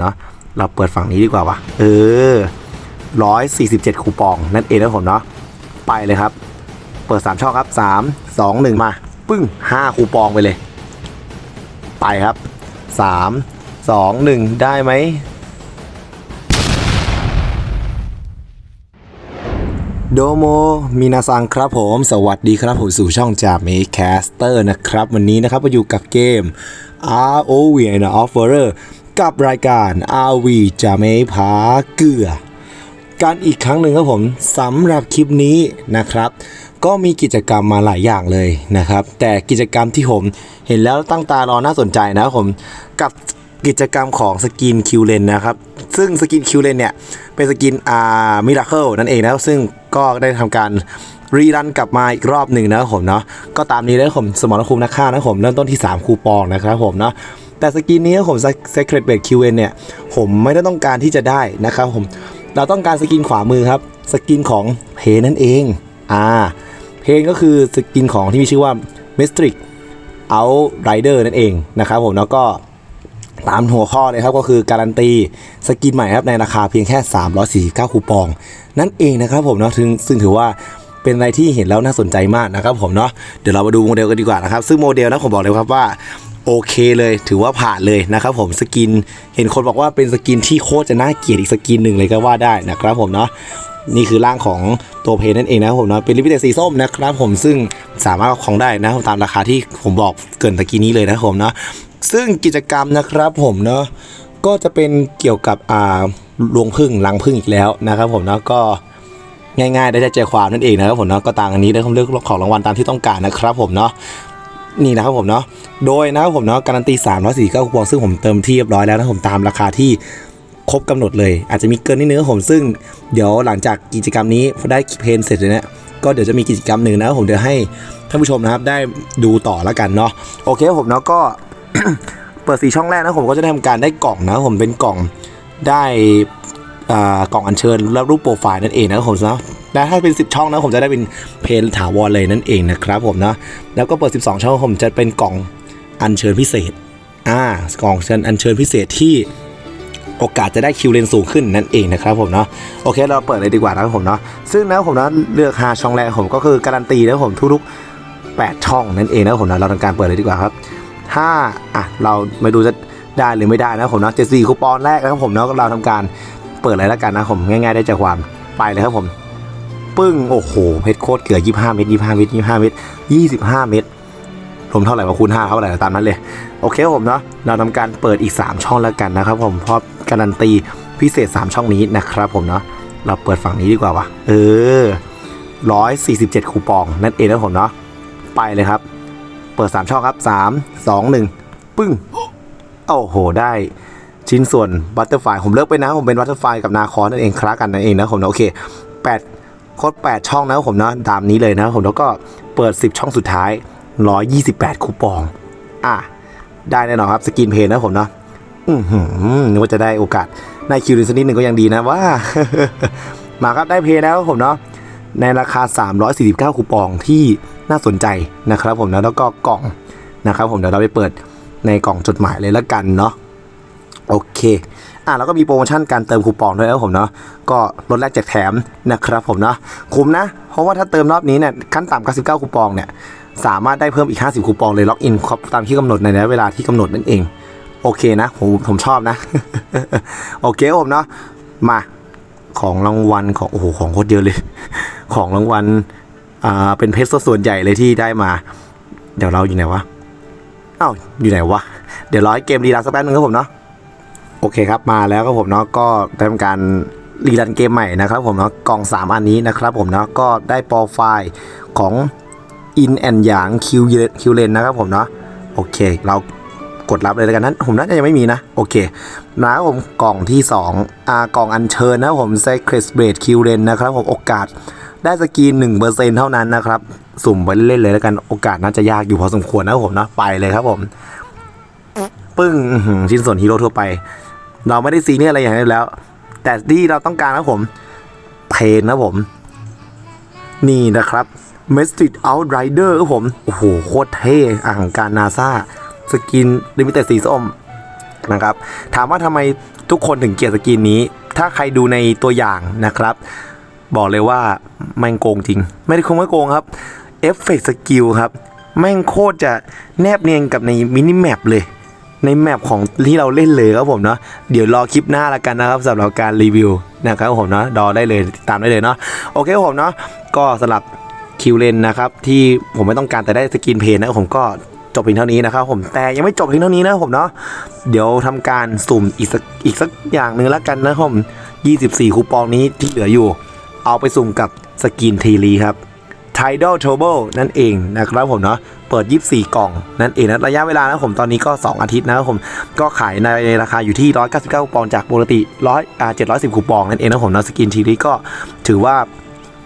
เนาะเราเปิดฝั่งนี้ดีกว่าวะเออร้อยสี่สิบเจ็ดคูปอง นั่นเองนะผมเนาะไปเลยครับ เปิดสามช่องครับสามสองหนึ่งมา ปึ้งห้าคูปองไปเลย ไปครับสามสองหนึ่งได้ไหมโดโมมินาซังครับผม สวัสดีครับผมสู่ช่องจากเมคแคสเตอร์นะครับ วันนี้นะครับมาอยู่กับเกม ROV นะ Offerer กับรายการ RV จะไม่พาเกลือการอีกครั้งหนึ่งครับผมสำหรับคลิปนี้นะครับ ก็มีกิจกรรมมาหลายอย่างเลยนะครับ แต่กิจกรรมที่ผมเห็นแล้วตั้งตารอน่าสนใจนะครับผมกับกิจกรรมของสกินคิวเลนนะครับ ซึ่งสกินคิวเลนเนี่ยเป็นสกินอ่ามิราเคิลนั่นเองนะซึ่งก็ได้ทำการรีรันกลับมาอีกรอบหนึ่งนะครับผมเนาะก็ตามนี้เลยผมสมรภูมินักฆ่านะครับผมเริ่มต้นที่ 3 คูปองนะครับผมเนาะ แต่สกินนี้ผม Secret b a d QN เนี่ย ผมไม่ได้ต้องการที่จะได้นะครับผม เราต้องการสกินขวามือครับ สกินของเพนั่นเอง อ่า เพนก็คือสกินของที่มีชื่อว่า Mystic Outrider นั่นเองนะครับผม แล้วก็ตามหัวข้อเลยครับก็คือการันตีสกินใหม่ครับในราคาเพียงแค่ 349 คูปอง นั่นเองนะครับผมเนาะถึงซึ่งถือว่าเป็นอะไรที่เห็นแล้วน่าสนใจมากนะครับผมเนาะเดี๋ยวเรามาดูโมเดลกันดีกว่านะครับ ซึ่งโมเดลนะผมบอกเลยครับว่า โอเคเลยถือว่าผ่านเลยนะครับผมสกินเห็นคนบอกว่าเป็นสกินที่โคตรจะน่าเกลียดอีกสกินหนึ่งเลยก็ว่าได้นะครับผมเนาะนี่คือร่างของตัวเพนนั่นเองนะครับผมเนาะเป็นลิมิเต็ดสีส้มนะครับผมซึ่งสามารถเอาของได้นะตามราคาที่ผมบอกเกินตะกี้นี้เลยนะครับผมเนาะซึ่งกิจกรรมนะครับผมเนาะก็จะเป็นเกี่ยวกับอ่าลวงพึ่งลังพึ่งอีกแล้วนะครับผมเนาะก็ง่ายๆได้ใจความนั่นเองนะครับผมเนาะก็ต่างอันนี้ได้คำเลือกของรางวัลตามที่ต้องการนะครับผมเนาะ นี่นะครับผมเนาะโดยนะครับผมเนาะการันตี3 4 9คูปองซึ่งผมเติมที่เรียบร้อยแล้วนะผมตามราคาที่ครบกำหนดเลย อาจจะมีเกินนิดนึงผมซึ่งเดี๋ยวหลังจากกิจกรรมนี้ได้เพนเสร็จเลยเนี่ยก็เดี๋ยวจะมีกิจกรรมหนึ่งนะผมเดี๋ยวให้ท่านผู้ชมนะครับได้ดูต่อแล้วกันเนาะโอเคครับผมเนาะก็เปิดสีช่องแรกนะผมก็จะได้ทำการได้กล่องนะผมเป็นกล่องได้กล่องอัญเชิญและรูปโปรไฟล์นั่นเองนะครับผมนะ และถ้าเป็น 10 ช่องนะผมจะได้เป็นเพนถาวรเลยนั่นเองนะครับผมนะแล้วก็เปิด 12 ช่องผมจะเป็นกล่องอัญเชิญพิเศษอ่ากล่องเชิญอัญเชิญพิเศษที่โอกาสจะได้คิวเลนสูงขึ้นนั่นเองนะครับผมเนาะโอเคเราเปิดเลยดีกว่านะครับผมเนาะซึ่งนะผมนะเลือก5ช่องแรกผมก็คือการันตีนะผมทุกๆ8ช่องนั่นเองนะผมนะเราทำการเปิดเลยดีกว่าครับถ้าอะเราไม่ดูจะได้หรือไม่ได้นะผมเนาะ74คูปองแรกนะครับผมเนาะเราทำการเปิดเลยแล้วกันนะผมง่าย ๆ ได้ใจความไปเลยครับผม ปึ้ง โอ้โห เพชรโคตรเกลือ25 เม็ด25 เม็ด25 เม็ด25 เม็ดรวมเท่าไหร่วะคูณ5เท่าไหร่ตามนั้นเลย โอเคครับผมเนาะเราทำการเปิดอีก 3 ช่องแล้วกันนะครับผมเพราะการันตีพิเศษ 3 ช่องนี้นะครับผมเนาะเราเปิดฝั่งนี้ดีกว่าวะเออ 147 คูปอง นั่นเองนะผมเนาะไปเลยครับ เปิด 3 ช่องครับ 3 2 1 ปึ้งโอ้โห ได้ชิ้นส่วนบัตเตอร์ไฟผมเลิกไปนะ ผมเป็นบัตเตอร์ไฟกับนาคอนนั่นเองคล้ากันนั่นเองนะผมนะโอเค8 คตร8ช่องนะผมนะตามนี้เลยนะผมแล้วก็เปิด 10 ช่องสุดท้าย 128 คูปอง อะ ได้แน่นอนครับสกินเพนนะผมเนาะอือหือนึกว่าจะได้โอกาสได้คิวลินสักนิดหนึ่งก็ยังดีนะว่า มาครับได้เพนแล้วครับผมเนาะในราคา 349 คูปองที่น่าสนใจนะครับผมนะแล้วก็กล่องนะครับผมเดี๋ยวเราไปเปิดในกล่องจดหมายเลยละกันเนาะโอเค อะแล้วก็มีโปรโมชั่นการเติมคูปองด้วยนะครับผมเนาะก็ลดแลกแจกแถมนะครับผมเนาะคุ้มนะ เพราะว่าถ้าเติมรอบนี้เนี่ยขั้นต่ำ99คูปองเนี่ยสามารถได้เพิ่มอีก 50 คูปองเลยล็อกอินครบตามที่กำหนดในระยะเวลาที่กำหนดนั่นเอง โอเคนะผมผมชอบนะ โอเคครับผมเนาะมาของรางวัลของโอ้โหของโคตรเยอะเลย ของรางวัลอ่าเป็นเพชรส่วนใหญ่เลยที่ได้มา เดี๋ยวเราอยู่ไหนวะอ้าวอยู่ไหนวะเดี๋ยวรอให้เกมรีลันสักแป๊บนึงครับผมเนาะ โอเคครับมาแล้วครับผมเนาะก็ได้ทำการรีรันเกมใหม่นะครับผมเนาะกล่อง 3 อันนี้นะครับผมเนาะก็ได้โปรไฟล์ของอินแอนหยางคิวคิวเลนนะครับผมเนาะโอเค เรากดรับเลยแล้วกันนั้น ผมน่าจะยังไม่มีนะ โอเคนะครับผมกล่องที่2อ่ากล่องอัญเชิญนะครับผม Secret b r a d คิวเลนนะครับผมโอกาสได้สกรีน1%เท่านั้นนะครับ สุ่มไปเล่นเลยแล้วกันโอกาสน่าจะยากอยู่พอสมควรนะครับผมเนาะไปเลยครับผม ปึ้งชิ้นส่วนฮีโร่ทั่วไป เราไม่ได้ซีเรียสอะไรอย่างนี้แล้ว แต่ที่เราต้องการนะผม เพนนะผม นี่นะครับ m e s t r i c Outrider ครับผม โอ้โห โคตรเท่อ่างการนาซาสกินลิมิเต็ดสีส้มนะครับ ถามว่าทำไมทุกคนถึงเกลียดสกินนี้ ถ้าใครดูในตัวอย่างนะครับ บอกเลยว่าแม่งโกงจริง ไม่ได้คงไม่โกงครับเอฟเฟกต์สกิลครับ แม่งโคตรจะแนบเนียนกับในมินิแมปเลย ในแมปของที่เราเล่นเลยครับผมเนาะเดี๋ยวรอคลิปหน้าละกันนะครับสำหรับการรีวิวนะครับผมเนาะรอได้เลยติดตามได้เลยเนาะโอเคครับผมเนาะก็สำหรับคิวเลนนะครับที่ผมไม่ต้องการแต่ได้สกินเพลนะครับผมก็จบเพียงเท่านี้นะครับผมแต่ยังไม่จบเพียงเท่านี้นะครับผมเนาะเดี๋ยวทำการสุ่มอีกสักอีกสักอย่างหนึ่งแล้วกันนะครับผม 24 คูปองนี้ที่เหลืออยู่ เอาไปสุ่มกับสกินทีรีครับ Tidal Turbo นั่นเองนะครับผมเนาะเปิด 24 กล่อง นั่นเองนะระยะเวลานะผมตอนนี้ก็ 2 อาทิตย์นะครับผมก็ขายในราคาอยู่ที่ 199 ปองจากปกติ100อ่า710 คูปองนั่นเองนะผมเนาะสกินทีนี้ก็ถือว่า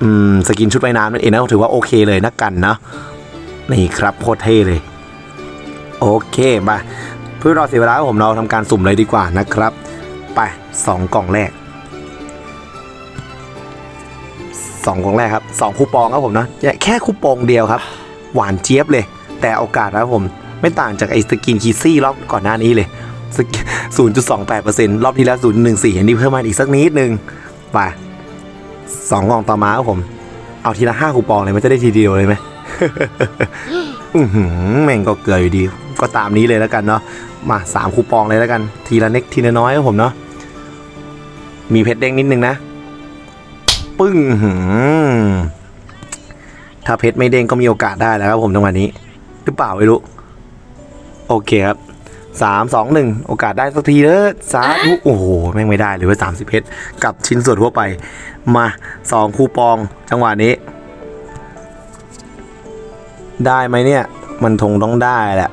อืมสกินชุดว่ายน้ำนั่นเองนะถือว่าโอเคเลยนะกันนะนี่ครับโคตรเท่เลย โอเคมาเพื่อรอเสียเวลาผมเราทำการสุ่มเลยดีกว่านะครับ ไป 2 กล่องแรก สองกล่องแรกครับสองคูปองครับผมนะแค่คูปองเดียวครับ หวานเจี๊ยบเลย แต่โอกาสนะครับผม ไม่ต่างจากไอ้สกินคีซี่รอบก่อนหน้านี้เลยศูนย์จุดสองแปดเปอร์เซ็นต์รอบที่แล้วศูนย์หนึ่งสี่อันนี้เพิ่มมาอีกสักนิดนึงไปสองกล่องต่อมาครับผม เอาทีละห้าคูปองเลยมันจะได้ทีเดียวเลยไหมอือหือแม่งก็เกลืออยู่ดี ก็ตามนี้เลยแล้วกันเนาะมาสามคูปองเลยแล้วกัน ทีละเล็กทีละน้อยครับผมเนาะมีเพชรเด้งนิดนึงนะ ปึ้งถ้าเพชรไม่เด้งก็มีโอกาสได้แล้วครับผมจังหวะนี้ หรือเปล่าไม่รู้ โอเคครับสามสองหนึ่งโอกาสได้สักทีเด้อสาธุโอ้โห แม่งไม่ได้เลยว่าสามสิบเพชรกับชิ้นส่วนทั่วไป มาสองคูปองจังหวะนี้ ได้ไหมเนี่ย มันคงต้องได้แหละ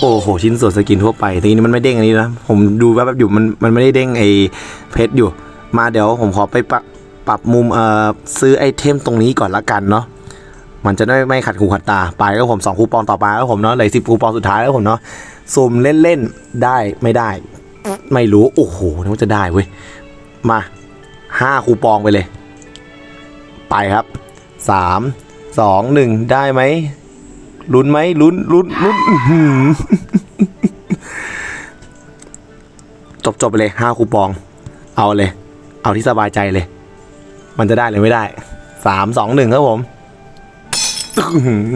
โอ้โห ชิ้นส่วนสกินทั่วไปทีนี้มันไม่เด้งอันนี้นะผมดูแวบๆอยู่มันมันไม่ได้เด้งไอ้เพชรอยู่ มาเดี๋ยวผมขอไปปรับ ปรับมุมเอ่อซื้อไอเทมตรงนี้ก่อนละกันเนาะมันจะได้ไม่ขัดหูขัดตาไปแล้วผมสองคูปองต่อไปแล้วผมเนาะเหลือสิบคูปองสุดท้ายแล้วผมเนาะสุ่มเล่นๆได้ไม่ได้ ไม่รู้โอ้โหนึกว่าจะได้เว้ยมาห้าคูปองไปเลย ไปครับสามสองหนึ่งได้ไหมลุ้นไหมลุ้นลุ้นลุ้นจบจบไปเลยห้าคูปอง เอาเลย เอาที่สบายใจเลย มันจะได้หรือไม่ได้สามสองหนึ่งครับผม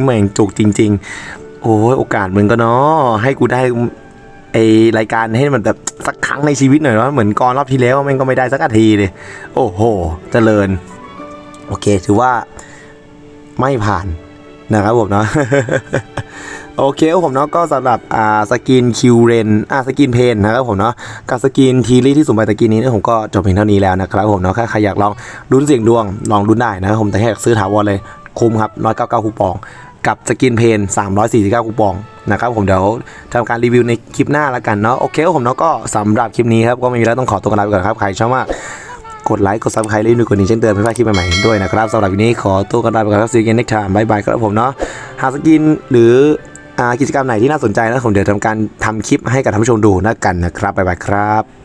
แม่งจุกจริง ๆ โอ้ยโอกาสมึงก็เนาะให้กูได้ไอรายการให้มันแบบสักครั้งในชีวิตหน่อยเนาะเหมือนก่อนรอบที่แล้วม่งก็ไม่ได้สักอาทีเลย โอ้โหเจริญ โอเค ถือว่าไม่ผ่านนะครับผมเนาะ โอเคครับผมเนาะก็สำหรับอ่าสกินคิวเรนอ่าสกินเพนนะครับผมเนาะกับสกินทีรีที่สุ่มไปตะกี้นี้เนี่ยผมก็จบเพียงเท่านี้แล้วนะครับผมเนาะถ้าใครอยากลองลุ้นเสียงดวงลองลุ้นได้นะครับผมแต่แค่อยากซื้อถาวรเลยคุ้มครับ199คูปองกับสกินเพน349คูปองนะครับผมเดี๋ยวทำการรีวิวในคลิปหน้าแล้วกันเนาะโอเคครับผมเนาะก็สำหรับคลิปนี้ครับก็ไม่มีแล้วต้องขอตัวกันลาไปก่อนครับใครชอบมากกดไลค์กดซับสไครต์เล่นดูกดนี้เช่นเดิมไม่พลาดคลิปใหม่ๆด้วยนะครับสำหรับวันนี้ขอตัวกันลาไปก่อนครับซีเกนเน็กทามบายบายครับผมเนาะหาสกินหรือ กิจกรรมไหนที่น่าสนใจนะผมเดี๋ยวทำการทำคลิปให้กับท่านผู้ชมดูนะกันนะครับบายบายครับ